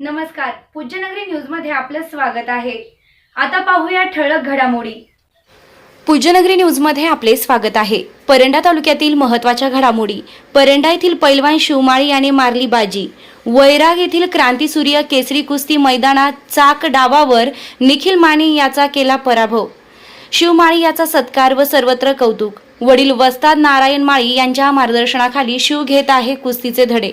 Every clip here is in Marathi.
नमस्कार. पूज्यनगरी न्यूजमध्ये आपलं स्वागत आहे. आता पाहूया ठळक घडामोडी. पूज्यनगरी न्यूजमध्ये आपले स्वागत आहे. परंडा तालुक्यातील महत्त्वाच्या घडामोडी. परंडा येथील पैलवान शिवमाळी याने मारली बाजी. वैराग येथील क्रांतीसूर्य केसरी कुस्ती मैदानात चाक डावावर निखिल माने याचा केला पराभव. शिवमाळी याचा सत्कार व सर्वत्र कौतुक. वडील वस्ताद नारायण माळी यांच्या मार्गदर्शनाखाली शिव घेत आहे कुस्तीचे धडे.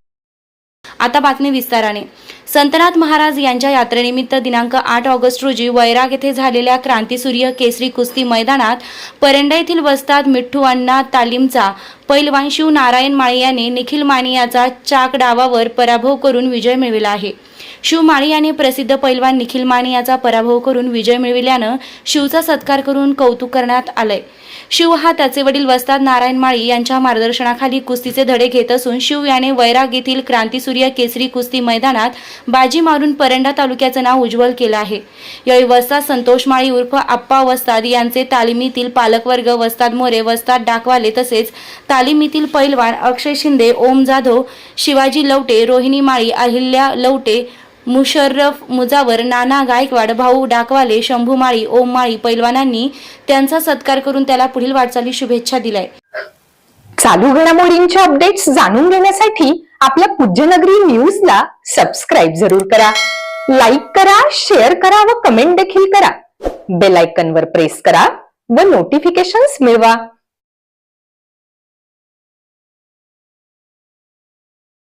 आता बातमी विस्ताराने. संतनाथ महाराज यांच्या यात्रेनिमित्त दिनांक आठ ऑगस्ट रोजी वैराग येथे झालेल्या क्रांतीसूर्य केसरी कुस्ती मैदानात परंडा येथील वस्ताद मिठ्ठू अण्णा तालीमचा पैलवान शिव नारायण माळी याने निखिल माने याचा चाक डावावर पराभव करून विजय मिळविला आहे. शिव माळी याने प्रसिद्ध पैलवान निखिल माने याचा पराभव करून विजय मिळविल्यानं शिवचा सत्कार करून कौतुक करण्यात आलंय. शिव हा त्याचे वडील वस्ताद नारायण माळी यांच्या मार्गदर्शनाखाली कुस्तीचे धडे घेत असून शिव याने वैराग येथील क्रांतीसूर्य केसरी कुस्ती मैदानात बाजी मारून परंडा तालुक्याचं नाव उज्ज्वल केलं आहे. यावेळी वस्ताद संतोष माळी उर्फ आप्पा वस्ताद यांचे तालिमीतील पालकवर्ग वस्ताद मोरे वस्ताद डाकवाले तसेच तालिमीतील पैलवान अक्षय शिंदे ओम जाधव शिवाजी लवटे रोहिणी माळी अहिल्या लवटे मुशर्रफ मुजावर नाना गायकवाड भाऊ डाकवाले शंभू माळी ओम माळी पैलवानांनी त्यांचा सत्कार करून त्याला पुढील वाटचाली शुभेच्छा दिलाय चालू घडामोडींचे अपडेट्स जाणून घेण्यासाठी आपल्या पूज्यनगरी न्यूजला सबस्क्राईब जरूर करा. लाईक करा शेअर करा व कमेंट देखील करा. बेल आयकॉन प्रेस करा व नोटिफिकेशन्स मिळवा.